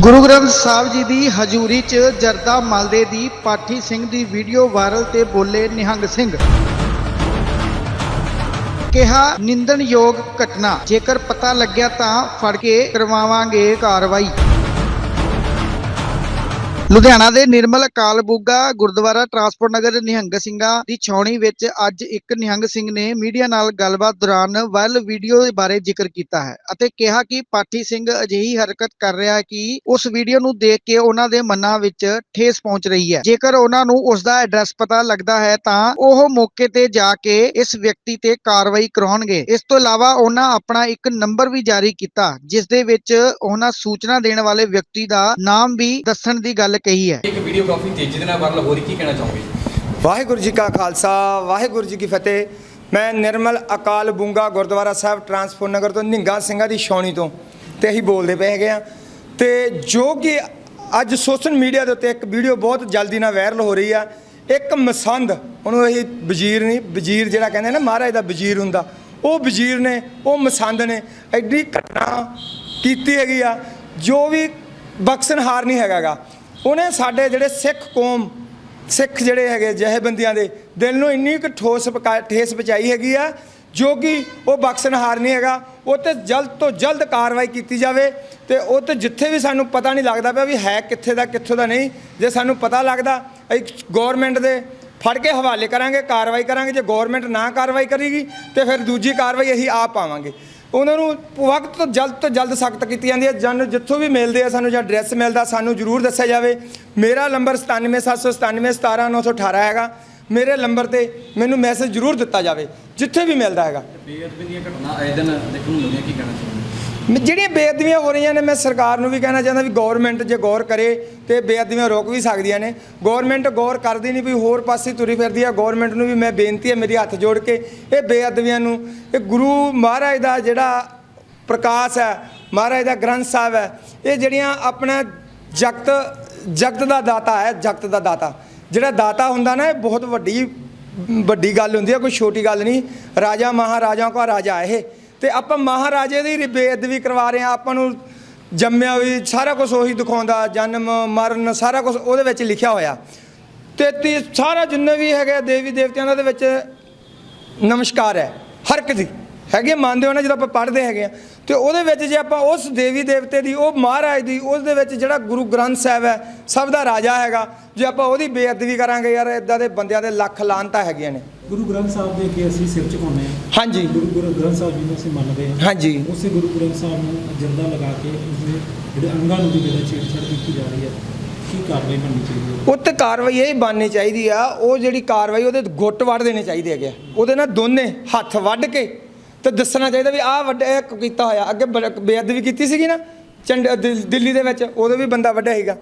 ਗੁਰੂ ਗ੍ਰੰਥ ਸਾਹਿਬ ਜੀ ਦੀ ਹਜ਼ੂਰੀ 'ਚ ਜਰਦਾ ਮਲਦੇ ਦੀ ਪਾਠੀ ਸਿੰਘ ਦੀ ਵੀਡੀਓ ਵਾਇਰਲ ਤੇ ਬੋਲੇ ਨਿਹੰਗ ਸਿੰਘ। ਕਿਹਾ, ਨਿੰਦਣਯੋਗ ਘਟਨਾ। ਜੇਕਰ ਪਤਾ ਲੱਗਿਆ ਤਾਂ ਫੜ ਕੇ ਕਰਵਾਵਾਂਗੇ ਕਾਰਵਾਈ। ਲੁਧਿਆਣਾ ਦੇ ਨਿਰਮਲ ਅਕਾਲ ਬੁੱਗਾ ਗੁਰਦੁਆਰਾ ਟਰਾਂਸਪੋਰਟ ਨਗਰ ਨਿਹੰਗ ਸਿੰਘਾਂ ਦੀ ਛਾਉਣੀ ਵਿੱਚ ਅੱਜ ਇੱਕ ਨਿਹੰਗ ਸਿੰਘ ਨੇ ਮੀਡੀਆ ਨਾਲ ਗੱਲਬਾਤ ਦੌਰਾਨ ਵਾਇਰਲ ਵੀਡੀਓ ਦੇ ਬਾਰੇ ਜ਼ਿਕਰ ਕੀਤਾ ਹੈ ਅਤੇ ਕਿਹਾ ਕਿ ਪਾਠੀ ਸਿੰਘ ਅਜਿਹੀ ਹਰਕਤ ਕਰ ਰਿਹਾ ਹੈ ਕਿ ਉਸ ਵੀਡੀਓ ਨੂੰ ਦੇਖ ਕੇ ਉਹਨਾਂ ਦੇ ਮਨਾਂ ਵਿੱਚ ਠੇਸ ਪਹੁੰਚ ਰਹੀ ਹੈ। ਜੇਕਰ ਉਹਨਾਂ ਨੂੰ ਉਸ ਦਾ ਐਡਰੈਸ ਪਤਾ ਲੱਗਦਾ ਹੈ ਤਾਂ ਉਹ ਮੌਕੇ ਤੇ ਜਾ ਕੇ ਇਸ ਵਿਅਕਤੀ ਤੇ ਕਾਰਵਾਈ ਕਰਾਉਣਗੇ। ਇਸ ਤੋਂ ਇਲਾਵਾ ਉਹਨਾਂ ਆਪਣਾ ਇੱਕ ਨੰਬਰ ਵੀ ਜਾਰੀ ਕੀਤਾ, ਜਿਸ ਦੇ ਵਿੱਚ ਉਹਨਾਂ ਸੂਚਨਾ ਦੇਣ ਵਾਲੇ ਵਿਅਕਤੀ ਦਾ ਨਾਮ ਵੀ ਦੱਸਣ ਦੀ ਗੱਲ ਕਹੀ ਹੈ। ਇੱਕ ਵੀਡੀਓ ਕਾਫੀ ਤੇਜ਼ੀ ਦੇ ਨਾਲ ਵਾਇਰਲ ਹੋ ਰਹੀ ਕੀ ਕਹਿਣਾ ਚਾਹੋਗੇ? ਵਾਹਿਗੁਰੂ ਜੀ ਕਾ ਖਾਲਸਾ ਵਾਹਿਗੁਰੂ ਜੀ ਕੀ ਫਤਿਹ। ਮੈਂ ਨਿਰਮਲ ਅਕਾਲ ਬੁੰਗਾ ਗੁਰਦੁਆਰਾ ਸਾਹਿਬ ਟਰਾਂਸਪੋਰਟ ਨਗਰ ਤੋਂ ਨਿੰਗਾ ਸਿੰਘਾਂ ਦੀ ਛਾਉਣੀ ਤੋਂ ਤੇ ਅਸੀਂ ਬੋਲਦੇ ਪਏ ਹੈਗੇ ਆ ਤੇ ਜੋ ਕਿ ਅੱਜ ਸੋਸ਼ਲ ਮੀਡੀਆ ਦੇ ਉੱਤੇ ਇੱਕ ਵੀਡੀਓ ਬਹੁਤ ਜਲਦੀ ਨਾਲ ਵਾਇਰਲ ਹੋ ਰਹੀ ਆ। ਇੱਕ ਮਸੰਦ ਉਹਨੂੰ ਇਹ ਵਜ਼ੀਰ ਨਹੀਂ ਵਜ਼ੀਰ ਜਿਹੜਾ ਕਹਿੰਦੇ ਨਾ ਮਹਾਰਾਜ ਦਾ ਵਜ਼ੀਰ ਹੁੰਦਾ ਉਹ ਵਜ਼ੀਰ ਨੇ ਉਹ ਮਸੰਦ ਨੇ ਐਡੀ ਘਟਨਾ ਕੀਤੀ ਹੈਗੀ ਆ ਜੋ ਵੀ ਬਖਸ਼ਣਹਾਰ ਨਹੀਂ ਹੈਗਾਗਾ। ਉਹਨੇ ਸਾਡੇ ਜਿਹੜੇ ਸਿੱਖ ਕੌਮ, ਸਿੱਖ ਜਿਹੜੇ ਹੈਗੇ ਜਹੇਬੰਦੀਆਂ ਦੇ, ਦਿਲ ਨੂੰ ਇੰਨੀ ਕੁ ਠੋਸ ਪਕਾ- ਠੇਸ ਪਹੁੰਚਾਈ ਹੈਗੀ ਆ, ਜੋ ਕਿ ਉਹ ਬਖਸ਼ਣਹਾਰ ਨਹੀਂ ਹੈਗਾ। ਉਹ ਤੇ ਜਲਦ ਤੋਂ ਜਲਦ ਕਾਰਵਾਈ ਕੀਤੀ ਜਾਵੇ ਤੇ ਉਹ ਤੇ ਜਿੱਥੇ ਵੀ ਸਾਨੂੰ ਪਤਾ ਨਹੀਂ ਲੱਗਦਾ ਪਿਆ ਵੀ ਹੈ ਕਿੱਥੇ ਦਾ, ਕਿੱਥੋਂ ਦਾ ਨਹੀਂ। ਜੇ ਸਾਨੂੰ ਪਤਾ ਲੱਗਦਾ, ਅਸੀਂ ਗਵਰਨਮੈਂਟ ਦੇ ਫੜ ਕੇ ਹਵਾਲੇ ਕਰਾਂਗੇ, ਕਾਰਵਾਈ ਕਰਾਂਗੇ। ਜੇ ਗਵਰਨਮੈਂਟ ਨਾ ਕਾਰਵਾਈ ਕਰੇਗੀ, ਤੇ ਫਿਰ ਦੂਜੀ ਕਾਰਵਾਈ ਅਸੀਂ ਆਪ ਪਾਵਾਂਗੇ। ਉਹਨਾਂ ਨੂੰ ਵਕਤ ਤੋਂ ਜਲਦ ਤੋਂ ਜਲਦ ਸਖਤ ਕੀਤੀ ਜਾਂਦੀ ਹੈ। ਜਨ ਜਿੱਥੋਂ ਵੀ ਮਿਲਦੇ ਆ, ਸਾਨੂੰ ਜਾਂ ਐਡਰੈਸ ਮਿਲਦਾ, ਸਾਨੂੰ ਜ਼ਰੂਰ ਦੱਸਿਆ ਜਾਵੇ। ਮੇਰਾ ਨੰਬਰ 9779971918 ਹੈਗਾ। ਮੇਰੇ ਨੰਬਰ ਤੇ ਮੈਨੂੰ ਮੈਸੇਜ ਜ਼ਰੂਰ ਦਿੱਤਾ ਜਾਵੇ, ਜਿੱਥੇ ਵੀ ਮਿਲਦਾ ਹੈਗਾ। ਬੇਅਦਬੀ ਦੀਆਂ ਘਟਨਾ ਆਏ ਦਿਨ ਦੇਖਣ ਨੂੰ ਮਿਲਦੀਆਂ ਕੀ ਕਹਿਣਾ ਚਾਹੋਗੇ ਜਿਹੜੀਆਂ ਬੇਅਦਬੀਆਂ ਹੋ ਰਹੀਆਂ ਨੇ, ਮੈਂ ਸਰਕਾਰ ਨੂੰ ਵੀ ਕਹਿਣਾ ਚਾਹੁੰਦਾ ਵੀ ਗਵਰਨਮੈਂਟ ਜੇ ਗੌਰ ਕਰੇ ਤੇ ਬੇਅਦਬੀਆਂ ਰੋਕ ਵੀ ਸਕਦੀਆਂ ਨੇ। ਗਵਰਨਮੈਂਟ ਗੌਰ ਕਰਦੀ ਨਹੀਂ ਵੀ ਹੋਰ ਪਾਸੇ ਤੁਰੀ ਫਿਰਦੀ ਆ। ਗਵਰਨਮੈਂਟ ਨੂੰ ਵੀ ਮੈਂ ਬੇਨਤੀ ਹੈ ਮੇਰੀ ਹੱਥ ਜੋੜ ਕੇ ਇਹ ਬੇਅਦਬੀਆਂ ਨੂੰ, ਇਹ ਗੁਰੂ ਮਹਾਰਾਜ ਦਾ ਜਿਹੜਾ ਪ੍ਰਕਾਸ਼ ਹੈ, ਮਹਾਰਾਜ ਦਾ ਗ੍ਰੰਥ ਸਾਹਿਬ ਹੈ, ਇਹ ਜਿਹੜੀਆਂ ਆਪਣਾ ਜਗਤ ਜਗਤ ਦਾ ਦਾਤਾ ਹੈ, ਜਗਤ ਦਾ ਦਾਤਾ। ਜਿਹੜਾ ਦਾਤਾ ਹੁੰਦਾ ਨਾ, ਇਹ ਬਹੁਤ ਵੱਡੀ ਵੱਡੀ ਗੱਲ ਹੁੰਦੀ ਹੈ ਕੋਈ ਛੋਟੀ ਗੱਲ ਨਹੀਂ। ਰਾਜਾ ਮਹਾਰਾਜਾਂ ਕਾ ਰਾਜਾ ਇਹ। ਤੇ ਆਪਾਂ ਮਹਾਰਾਜੇ ਦੀ ਬੇਅਦਬੀ ਕਰਵਾ ਰਹੇ ਆ ਆਪਾਂ ਨੂੰ ਜੰਮਿਆ ਵੀ ਸਾਰਾ ਕੁਝ ਉਹੀ ਦਿਖਾਉਂਦਾ, ਜਨਮ, ਮਰਨ, ਸਾਰਾ ਕੁਝ ਉਹਦੇ ਵਿੱਚ ਲਿਖਿਆ ਹੋਇਆ। ਤੇ ਤੀ- ਸਾਰਾ ਜਿੰਨੇ ਵੀ ਹੈਗੇ ਆ ਦੇਵੀ ਦੇਵਤਿਆਂ ਦੇ ਵਿੱਚ ਨਮਸਕਾਰ ਹੈ, ਹਰ ਇੱਕ ਦੀ। ਹੈਗੇ ਮੰਨਦੇ ਹੋ ਨਾ, ਜਦੋਂ ਆਪਾਂ ਪੜ੍ਹਦੇ ਹੈਗੇ ਆ ਤੇ ਉਹਦੇ ਵਿੱਚ ਜੇ ਆਪਾਂ ਉਸ ਦੇਵੀ ਦੇਵਤੇ ਦੀ ਉਹ ਮਹਾਰਾਜ ਦੀ ਉਸ ਦੇ ਵਿੱਚ ਜਿਹੜਾ ਗੁਰੂ ਗ੍ਰੰਥ ਸਾਹਿਬ ਹੈ ਸਭ ਦਾ ਰਾਜਾ ਹੈਗਾ। ਜੇ ਆਪਾਂ ਉਹਦੀ ਬੇਅਦਬੀ ਕਰਾਂਗੇ ਯਾਰ ਇਦਾਂ ਦੇ ਬੰਦਿਆਂ ਦੇ ਲੱਖ ਲਾਂਤਾਂ ਹੈਗੀਆਂ ਨੇ। ਗੁਰੂ ਗ੍ਰੰਥ ਸਾਹਿਬ ਦੇ ਅੱਗੇ ਅਸੀਂ ਸਿਰ ਝੁਕਾਉਂਦੇ ਹਾਂ। ਹਾਂਜੀ। ਗੁਰੂ ਗੁਰੂ ਗ੍ਰੰਥ ਸਾਹਿਬ ਜੀ ਨੂੰ ਅਸੀਂ ਮੰਨਦੇ ਹਾਂ। ਹਾਂਜੀ। ਉਸੇ ਗੁਰੂ ਗ੍ਰੰਥ ਸਾਹਿਬ ਨੂੰ ਜਿੰਦਾ ਲਗਾ ਕੇ ਉਸਦੇ ਜਿਹੜੇ ਅੰਗਾਂ ਨੂੰ ਵੀ ਜਿਹੜਾ ਛੇੜਛਾੜ ਕੀਤੀ ਜਾ ਰਹੀ ਹੈ ਕੀ ਕਾਰਵਾਈ ਬਣਨੀ ਚਾਹੀਦੀ ਹੈ? ਉੱਤੇ ਕਾਰਵਾਈ ਇਹ ਬਣਨੀ ਚਾਹੀਦੀ ਆ ਉਹ ਜਿਹੜੀ ਕਾਰਵਾਈ ਉਹਦੇ ਗੁੱਟ ਵੱਢ ਦੇਣੇ ਚਾਹੀਦੇ ਹੈਗੇ। ਉਹਦੇ ਨਾਲ ਦੋਨੇ ਹੱਥ ਵੱਢ ਕੇ ਤੇ ਦੱਸਣਾ ਚਾਹੀਦਾ ਵੀ ਆਹ ਵੱਡਾ ਇਹ ਕੀਤਾ ਹੋਇਆ। ਅੱਗੇ ਬੜ- ਬੇਅਦਬੀ ਕੀਤੀ ਸੀਗੀ ਨਾ, ਚੰਡ ਦਿਲ- ਦਿੱਲੀ ਦੇ ਵਿੱਚ, ਉਦੋਂ ਵੀ ਬੰਦਾ ਵੱਢਿਆ ਸੀਗਾ।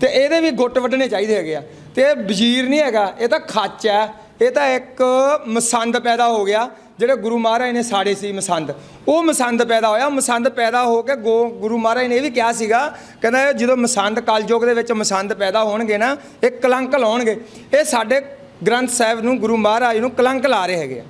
ਤੇ ਇਹਦੇ ਵੀ ਗੁੱਟ ਵੱਢਣੇ ਚਾਹੀਦੇ ਹੈਗੇ ਆ। ਤੇ ਇਹ ਵਜ਼ੀਰ ਨਹੀਂ ਹੈਗਾ, ਇਹ ਤਾਂ ਖੱਚ ਹੈ। ਇਹ ਤਾਂ ਇੱਕ ਮਸੰਦ ਪੈਦਾ ਹੋ ਗਿਆ, ਜਿਹੜੇ ਗੁਰੂ ਮਹਾਰਾਜ ਨੇ ਸਾੜੇ ਸੀ ਮਸੰਦ। ਉਹ ਮਸੰਦ ਪੈਦਾ ਹੋਇਆ। ਮਸੰਦ ਪੈਦਾ ਹੋ ਕੇ ਗੋ ਗੁਰੂ ਮਹਾਰਾਜ ਨੇ ਇਹ ਵੀ ਕਿਹਾ ਸੀਗਾ, ਕਹਿੰਦਾ ਜਦੋਂ ਮਸੰਦ ਕਲਯੁਗ ਦੇ ਵਿੱਚ ਮਸੰਦ ਪੈਦਾ ਹੋਣਗੇ ਨਾ, ਇਹ ਕਲੰਕ ਲਾਉਣਗੇ। ਇਹ ਸਾਡੇ ਗ੍ਰੰਥ ਸਾਹਿਬ ਨੂੰ, ਗੁਰੂ ਮਹਾਰਾਜ ਨੂੰ ਕਲੰਕ ਲਾ ਰਹੇ ਹੈਗੇ ਆ।